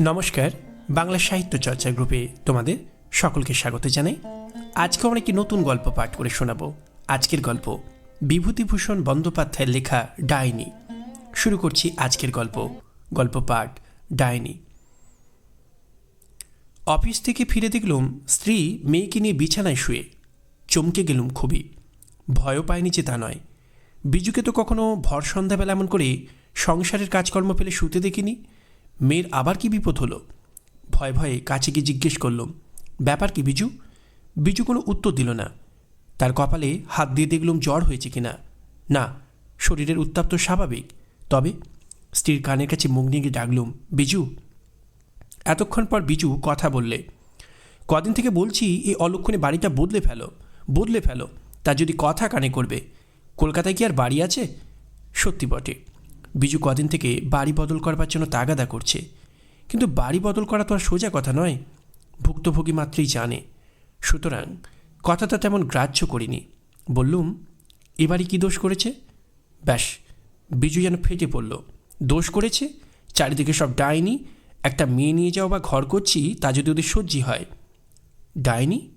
নমস্কার, বাংলা সাহিত্য চর্চা গ্রুপে তোমাদের সকলকে স্বাগত জানাই। আজকে আমরা একটি নতুন গল্প পাঠ করে শোনাব। আজকের গল্প, বিভূতিভূষণ বন্দ্যোপাধ্যায়ের লেখা ডাইনি। শুরু করছি আজকের গল্প গল্প পাঠ ডাইনি। অফিস থেকে ফিরে দেখলুম স্ত্রী মেয়েকে নিয়ে বিছানায় শুয়ে। চমকে গেলুম খুবই। ভয়ও পায়নি যে তা নয়। বিজুকে তো কখনো ভর সন্ধ্যাবেলা এমন করে সংসারের কাজকর্ম ফেলে শুতে দেখিনি। মেয়ের আবার কি বিপদ হলো? ভয় ভয়ে কাছে গিয়ে জিজ্ঞেস করলাম, ব্যাপার কি বিজু? বিজু কোনো উত্তর দিল না। তার কপালে হাত দিয়ে দেখলুম জ্বর হয়েছে কিনা? না, শরীরের উত্তাপ তো স্বাভাবিক। তবে স্ত্রীর কানের কাছে মুখ নিয়ে ডাকলুম, বিজু? এতক্ষণ পর বিজু কথা বললে, কদিন থেকে বলছি এই অলক্ষণে বাড়িটা বদলে ফেলো বদলে ফেলো, তা যদি কথা কানে করবে, কলকাতায় কি আর বাড়ি আছে? সত্যি বটে। বিজু কদিন থেকে বাড়ি বদল করবার জন্য তাগাদা করছে। কিন্তু বাড়ি বদল করা তো আর সোজা কথা নয়, ভুক্তভোগী মাত্রই জানে। সুতরাং কথাটা তেমন গ্রাহ্য করিনি। বললুম, এবারই কি দোষ করেছে? ব্যাস, বিজু যেন ফেটে পড়ল। দোষ করেছে? চারিদিকে সব ডাইনি, একটা মেয়ে নিয়ে যাও বা ঘর করছি, তা যদি ওদের সহ্যি হয়। ডাইনি?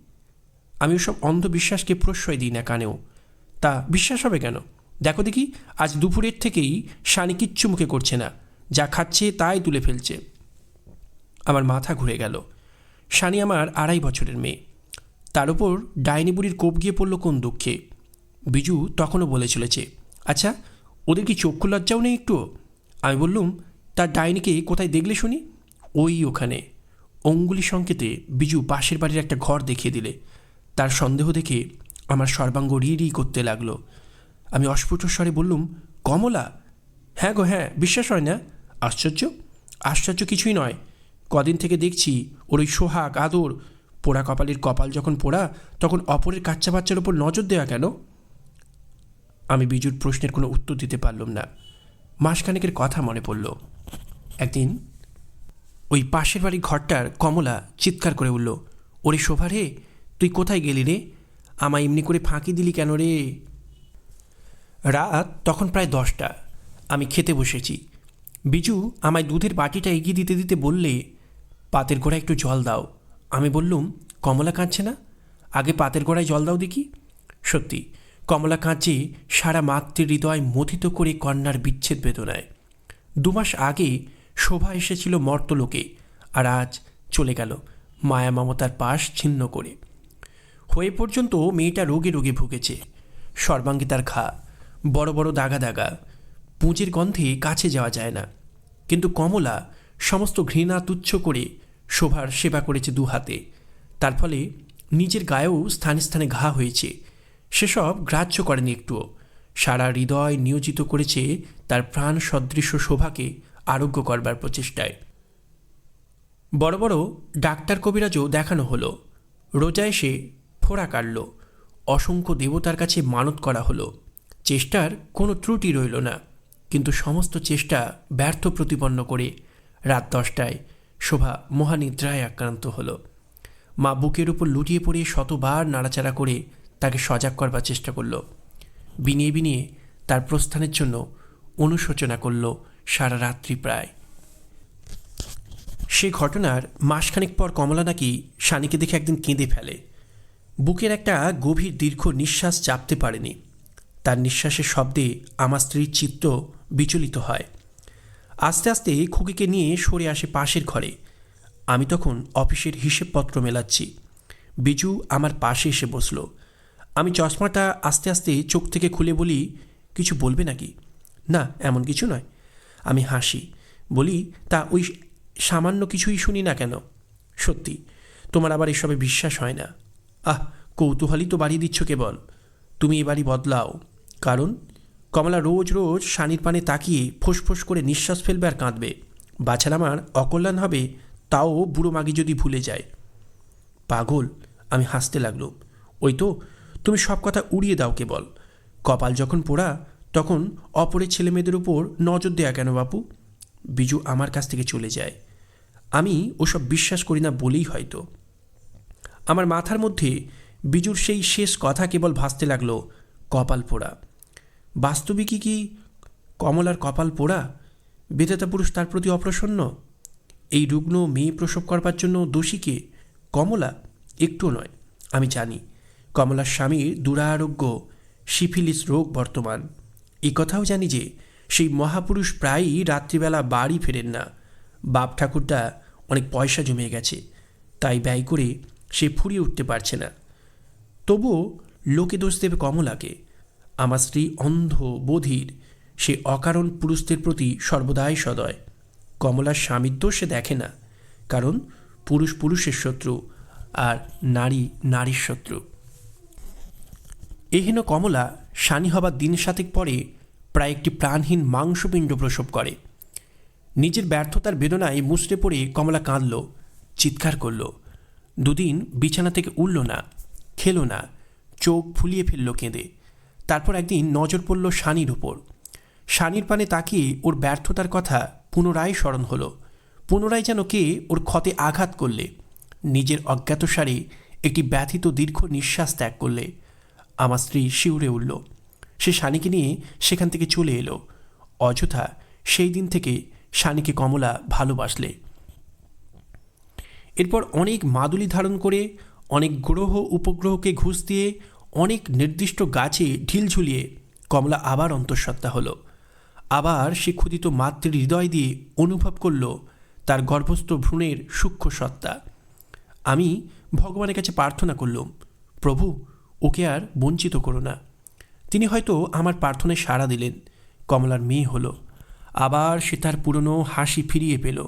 আমি ওসব অন্ধবিশ্বাসকে প্রশ্রয় দিই না কানেও। তা বিশ্বাস হবে কেন? দেখো দেখি, আজ দুপুরের থেকেই শানি কিচ্ছু মুখে করছে না। যা খাচ্ছে তাই তুলে ফেলছে। আমার মাথা ঘুরে গেল। শানি আমার আড়াই বছরের মেয়ে। তার উপর ডাইনি বুড়ির কোপ গিয়ে পড়ল কোন দুঃখে। বিজু তখনও বলে চলেছে আচ্ছা ওদের কি চক্ষু লজ্জাও নেই একটু আমি বললুম, তার ডাইনিকে কোথায় দেখলে শুনি? ওই ওখানে। অঙ্গুলি সংকেতে বিজু পাশের বাড়ির একটা ঘর দেখিয়ে দিলে। তার সন্দেহ দেখে আমার সর্বাঙ্গ রি রি করতে লাগল। আমি অস্ফুট স্বরে বললুম, কমলা হ্যাঁ গো হ্যাঁ বিশ্বাস হয় না? আশ্চর্য? আশ্চর্য কিছুই নয়। কদিন থেকে দেখছি ওর ওই সোহাগ, আদর। পোড়া কপালের কপাল যখন পোড়া, তখন অপরের কাচ্চা বাচ্চার ওপর নজর দেওয়া কেন? আমি বিজুর প্রশ্নের কোনো উত্তর দিতে পারলাম না। মাসখানেকের কথা মনে পড়ল। একদিন ওই পাশের বাড়ির ঘরটার কমলা চিৎকার করে উঠল, ওরে শোভা রে, তুই কোথায় গেলি রে? আমায় এমনি করে ফাঁকি দিলি কেন রে? রাত তখন প্রায় দশটা। আমি খেতে বসেছি। বিজু আমায় দুধের বাটিটা এগিয়ে দিতে দিতে বললে, পাতের গোড়ায় একটু জল দাও। আমি বললুম, কমলা কাঁদছে না? আগে পাতের গোড়ায় জল দাও দেখি। সত্যি, কমলা কাঁচে সারা মাতৃ হৃদয় মথিত করে কন্যার বিচ্ছেদ বেদনায়। দুমাস আগে শোভা এসেছিল মর্তলোকে আর আজ চলে গেল মায়া মমতার পাশ ছিন্ন করে। হয়ে পর্যন্ত মেয়েটা রোগে রোগে ভুগেছে। সর্বাঙ্গে তার ঘা বড় বড় দাগা দাগা। পুঁজের গন্ধে কাছে যাওয়া যায় না। কিন্তু কমলা সমস্ত ঘৃণা তুচ্ছ করে শোভার সেবা করেছে দু হাতে। তার ফলে নিজের গায়েও স্থানে স্থানে ঘা হয়েছে। সেসব গ্রাহ্য করেনি একটুও। সারা হৃদয় নিয়োজিত করেছে তার প্রাণ সদৃশ্য শোভাকে আরোগ্য করবার প্রচেষ্টায়। বড় বড় ডাক্তার কবিরাজও দেখানো হলো। রোজা এসে ফোড়া কাটল। অসংখ্য দেবতার কাছে মানত করা হলো। চেষ্টার কোনো ত্রুটি রইল না। কিন্তু সমস্ত চেষ্টা ব্যর্থ প্রতিপন্ন করে রাত দশটায় শোভা মহানিদ্রায় আক্রান্ত হলো। মা বুকের উপর লুটিয়ে পড়ে শতবার নাড়াচাড়া করে তাকে সজাগ করবার চেষ্টা করল। বিনিয়ে বিনিয়ে তার প্রস্থানের জন্য অনুশোচনা করল সারা রাত্রি প্রায়। সে ঘটনার মাসখানেক পর কমলা নাকি শানিকে দেখে একদিন কেঁদে ফেলে। বুকের একটা গভীর দীর্ঘ নিঃশ্বাস চাপতে পারেনি। তার নিঃশ্বাসের শব্দে আমার স্ত্রীর চিত্ত বিচলিত হয়। আস্তে আস্তে খুকিকে নিয়ে সরে আসে পাশের ঘরে। আমি তখন অফিসের হিসেবপত্র মেলাচ্ছি। বিজু আমার পাশে এসে বসল। আমি চশমাটা আস্তে আস্তে চোখ থেকে খুলে বলি, কিছু বলবে নাকি? না, এমন কিছু নয়। আমি হাসি, বলি, তা ওই সামান্য কিছুই শুনি না কেন? সত্যি, তোমার আবার এসবে বিশ্বাস হয় না? আহ, কৌতূহলই তো বাড়িয়ে দিচ্ছ কেবল। তুমি এ বাড়ি বদলাও। কারণ, কমলা রোজ রোজ সানির পানে তাকিয়ে ফোঁস করে নিঃশ্বাস ফেলবে আর কাঁদবে। বাছার আমার অকল্যাণ হবে, তাও বুড়ো মাগি যদি ভুলে যায়। পাগল, আমি হাসতে লাগল। ওই তো, তুমি সব কথা উড়িয়ে দাও কেবল। কপাল যখন পোড়া, তখন অপরের ছেলেমেয়েদের উপর নজর দেয়া কেন বাপু? বিজু আমার কাছ থেকে চলে যায়। আমি ওসব বিশ্বাস করি না বলেই হয়তো। আমার মাথার মধ্যে বিজুর সেই শেষ কথা কেবল ভাসতে লাগল, কপাল পোড়া। বাস্তবিকই কি কমলার কপাল পোড়া? বেদেতা পুরুষ তার প্রতি অপ্রসন্ন? এই রুগ্ন মেয়ে প্রসব করবার জন্য দোষীকে কমলা একটুও নয়, আমি জানি। কমলার স্বামীর দুরারোগ্য, সিফিলিস রোগ বর্তমান। এই কথাও জানি যে, সেই মহাপুরুষ প্রায়ই রাত্রিবেলা বাড়ি ফেরেন না। বাপ ঠাকুরটা অনেক পয়সা জমে গেছে, তাই ব্যয় করে সে ফুরিয়ে উঠতে পারছে না। তবুও লোকে দোষ দেবে কমলাকে। আমার স্ত্রী অন্ধ বধির সে অকারণ পুরুষদের প্রতি সর্বদাই সদয়। কমলার স্বামীর সে দেখে না, কারণ পুরুষ পুরুষের শত্রু আর নারী নারীর শত্রু। এহেন কমলা শানি হবার দিন সাতেক পরে প্রায় একটি প্রাণহীন মাংসপিণ্ড প্রসব করে। নিজের ব্যর্থতার বেদনায় মুচড়ে পড়ে কমলা কাঁদল, চিৎকার করল। দুদিন বিছানা থেকে উঠল না, খেলো না, চোখ ফুলিয়ে ফেলল কেঁদে। তারপর একদিন নজর পড়ল শানির উপর। শানির পানে তাকিয়ে ওর ব্যর্থতার কথা পুনরায় স্মরণ হলো। পুনরায় যেন কে ওর ক্ষতে আঘাত করলে, নিজের অজ্ঞাতসারে একটি ব্যথিত দীর্ঘ নিঃশ্বাস ত্যাগ করলে। আমার স্ত্রী শিউরে উঠল। সে শানিকে নিয়ে সেখান থেকে চলে এলো। অযথা সেই দিন থেকে শানিকে কমলা ভালোবাসলে। এরপর অনেক মাদুলি ধারণ করে, অনেক গ্রহ উপগ্রহকে ঘুষ দিয়ে অনেক নির্দিষ্ট গাছে ঢিল ঝুলিয়ে কমলা আবার অন্তঃসত্ত্বা হলো। আবার সে ক্ষুদিত মাতৃ হৃদয় দিয়ে অনুভব করল তার গর্ভস্থ ভ্রূণের সূক্ষ্ম সত্তা। আমি ভগবানের কাছে প্রার্থনা করলুম, প্রভু, ওকে আর বঞ্চিত করো না। তিনি হয়তো আমার প্রার্থনায় সাড়া দিলেন, কমলার মেয়ে হলো। আবার সে তার পুরনো হাসি ফিরিয়ে পেল।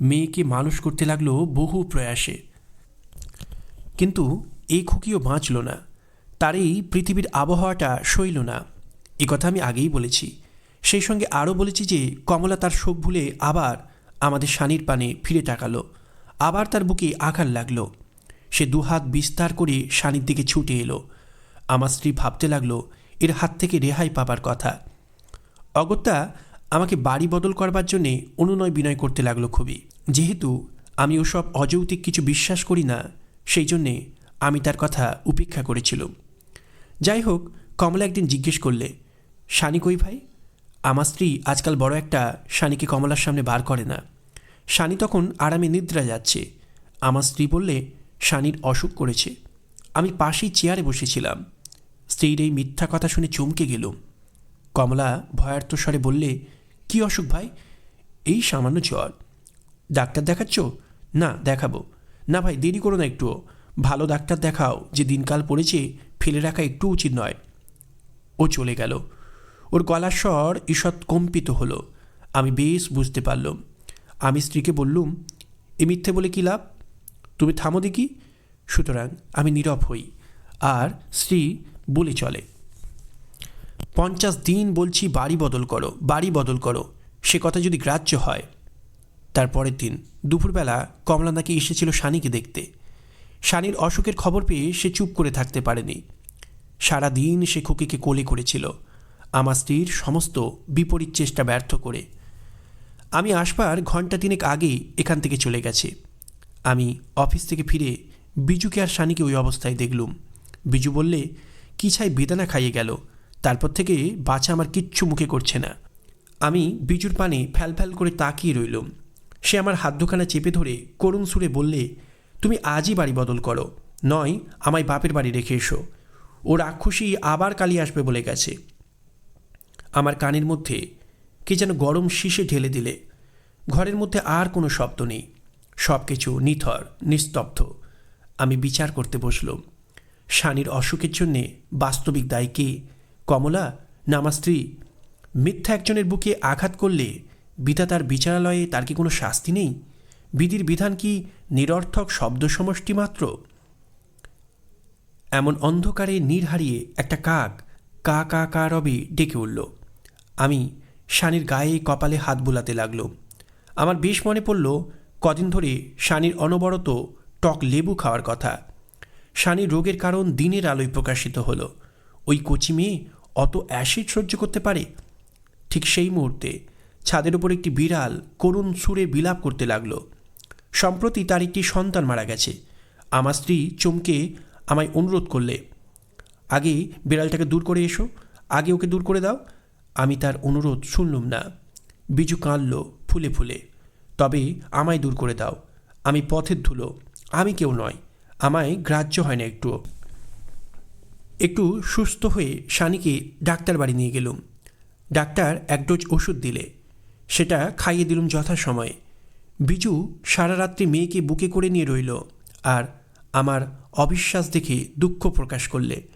মেয়েকে মানুষ করতে লাগল বহু প্রয়াসে। কিন্তু এই খুকিও বাঁচল না। তার এই পৃথিবীর আবহাওয়াটা সইল না। এ কথা আমি আগেই বলেছি। সেই সঙ্গে আরও বলেছি যে, কমলা তার শোক ভুলে আবার আমাদের শানির পানে ফিরে তাকালো। আবার তার বুকে আঘাত লাগল। সে দুহাত বিস্তার করে শানির দিকে ছুটে এলো। আমার স্ত্রী ভাবতে লাগল, এর হাত থেকে রেহাই পাবার কথা। অগত্যা আমাকে বাড়ি বদল করবার জন্যে অনুনয় বিনয় করতে লাগল খুবই। যেহেতু আমি ওসব অযৌক্তিক কিছু বিশ্বাস করি না, সেই জন্যে আমি তার কথা উপেক্ষা করেছিলাম। যাই হোক কমলা একদিন জিজ্ঞেস করলে শানি কই ভাই? আমার স্ত্রী আজকাল বড় একটা শানিকে কমলার সামনে বার করে না। শানি তখন আরামে নিদ্রা যাচ্ছে। আমার স্ত্রী বললে, শানির অসুখ করেছে। আমি পাশেই চেয়ারে বসেছিলাম। স্ত্রীর এই মিথ্যা কথা শুনে চমকে গেলুম। কমলা ভয়ার্থ স্বরে বললে, কি অসুখ ভাই? এই সামান্য জ্বর। ডাক্তার দেখাচ্ছ? না, দেখাবো। না ভাই, দেরি করো না একটুও। ভালো ডাক্তার দেখাও, যে দিনকাল পড়েছে, ফেলে রাখা একটু উচিত নয়। ও চলে গেল। ওর গলার স্বর ঈষৎ কম্পিত হলো। আমি বেশ বুঝতে পারলাম। আমি স্ত্রীকে বললুম, এ মিথ্যে বলে কী লাভ? তুমি থামো দেখি। সুতরাং আমি নীরব হই, আর স্ত্রী বলে চলে, পঞ্চাশ দিন বলছি বাড়ি বদল করো, বাড়ি বদল করো। সে কথা যদি গ্রাহ্য হয়। তার পরের দিন দুপুরবেলা কমলা নাকি এসেছিল সানিকে দেখতে। শানির অসুখের খবর পেয়ে সে চুপ করে থাকতে পারেনি। সারা দিন সে খুকিকে কোলে করেছিল। আমার স্ত্রীর সমস্ত বিপরীত চেষ্টা ব্যর্থ করে। আমি আসবার ঘণ্টা তিনেক আগে এখান থেকে চলে গেছে। আমি অফিস থেকে ফিরে বিজুকে আর শানিকে ওই অবস্থায় দেখলুম। বিজু বললে, কি ছাই বেদানা খাইয়ে গেল? তারপর থেকে বাচ্চা আমার কিচ্ছু মুখে করছে না। আমি বিজুর পানে ফ্যাল ফ্যাল করে তাকিয়ে রইলুম। সে আমার হাত দুখানা চেপে ধরে করুণ সুরে বললে তুমি আজই বাড়ি বদল করো। নয়, আমায় বাপের বাড়ি রেখে এসো। ও রাক্ষসী আবার কালি আসবে বলে গেছে। আমার কানের মধ্যে কে যেন গরম শীষে ঢেলে দিলে। ঘরের মধ্যে আর কোনো শব্দ নেই। সব কিছু নিথর, নিস্তব্ধ। আমি বিচার করতে বসলুম। শানির অসুখের জন্যে বাস্তবিক দায়ী কে? কমলা না আমার স্ত্রী? মিথ্যা একজনের বুকে আঘাত করলে বিধাতার বিচারালয়ে তার কি কোনো শাস্তি নেই? বিধির বিধান কি নিরর্থক শব্দ সমষ্টি মাত্র? এমন অন্ধকারে নীর হারিয়ে একটা কাক কা কা কা রবে ডেকে উঠল। আমি শানির গায়ে কপালে হাত বুলাতে লাগল। আমার বেশ মনে পড়ল, কদিন ধরে শানির অনবরত টক লেবু খাওয়ার কথা। শানির রোগের কারণ দিনের আলোয় প্রকাশিত হলো। ওই কচি মেয়ে অত অ্যাসিড সহ্য করতে পারে? ঠিক সেই মুহূর্তে ছাদের উপর একটি বিড়াল করুণ সুরে বিলাপ করতে লাগল। সম্প্রতি তার একটি সন্তান মারা গেছে। আমার স্ত্রী চমকে আমায় অনুরোধ করলে, আগে বিড়ালটাকে দূর করে এসো, আগে ওকে দূর করে দাও। আমি তার অনুরোধ শুনলুম না। বিজু কাঁদল ফুলে ফুলে, তবে আমায় দূর করে দাও, আমি পথের ধুলো, আমি কেউ নয়, আমায় গ্রাহ্য হয় না একটুও। একটু সুস্থ হয়ে শানিকে ডাক্তার বাড়ি নিয়ে গেলুম। ডাক্তার এক ডোজ ওষুধ দিলে, সেটা খাইয়ে দিলুম যথাসময়ে। বিজু সারা রাত্রি মেয়েকে বুকে করে নিয়ে রইল আর আমার অবিশ্বাস দেখে দুঃখ প্রকাশ করলে।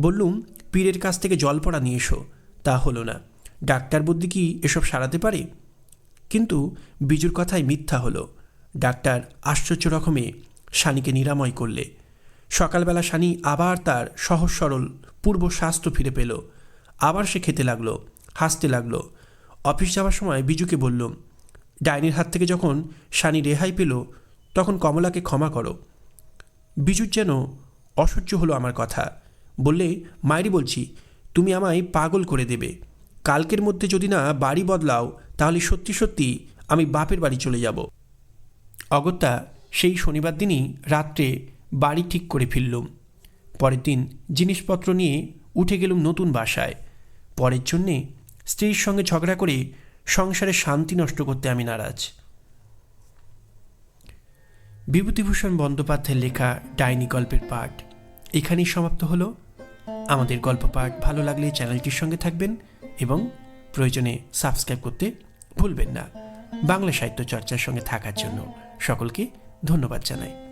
বললুম, পীরের কাছ থেকে জল পড়া নিয়ে এসো, তা হলো না। ডাক্তার বুদ্ধি কি এসব সারাতে পারে? কিন্তু বিজুর কথায় মিথ্যা হলো। ডাক্তার আশ্চর্য রকমে শানিকে নিরাময় করলে। সকালবেলা শানি আবার তার সহজ সরল পূর্ব স্বাস্থ্য ফিরে পেল। আবার সে খেতে লাগল, হাসতে লাগল। অফিস যাওয়ার সময় বিজুকে বললুম ডাইনির হাত থেকে যখন শানি রেহাই পেল, তখন কমলাকে ক্ষমা করো। বিজুর যেন অসহ্য হলো আমার কথা। বললে মায়েরই বলছি, তুমি আমায় পাগল করে দেবে। কালকের মধ্যে যদি না বাড়ি বদলাও, তাহলে সত্যি সত্যি আমি বাপের বাড়ি চলে যাব। অগত্যা সেই শনিবার দিনই রাত্রে বাড়ি ঠিক করে ফিরলুম। পরের দিন জিনিসপত্র নিয়ে উঠে গেলুম নতুন বাসায়। পরের জন্যে স্ত্রীর সঙ্গে ঝগড়া করে সংসারে শান্তি নষ্ট করতে আমি নারাজ। বিভূতিভূষণ বন্দ্যোপাধ্যায়ের লেখা ডাইনি গল্পের পাঠ এখানেই সমাপ্ত হলো। আমাদের গল্প পাঠ ভালো লাগলে চ্যানেলটির সঙ্গে থাকবেন এবং প্রয়োজনে সাবস্ক্রাইব করতে ভুলবেন না। বাংলা সাহিত্য চর্চার সঙ্গে থাকার জন্য সকলকে ধন্যবাদ জানাই।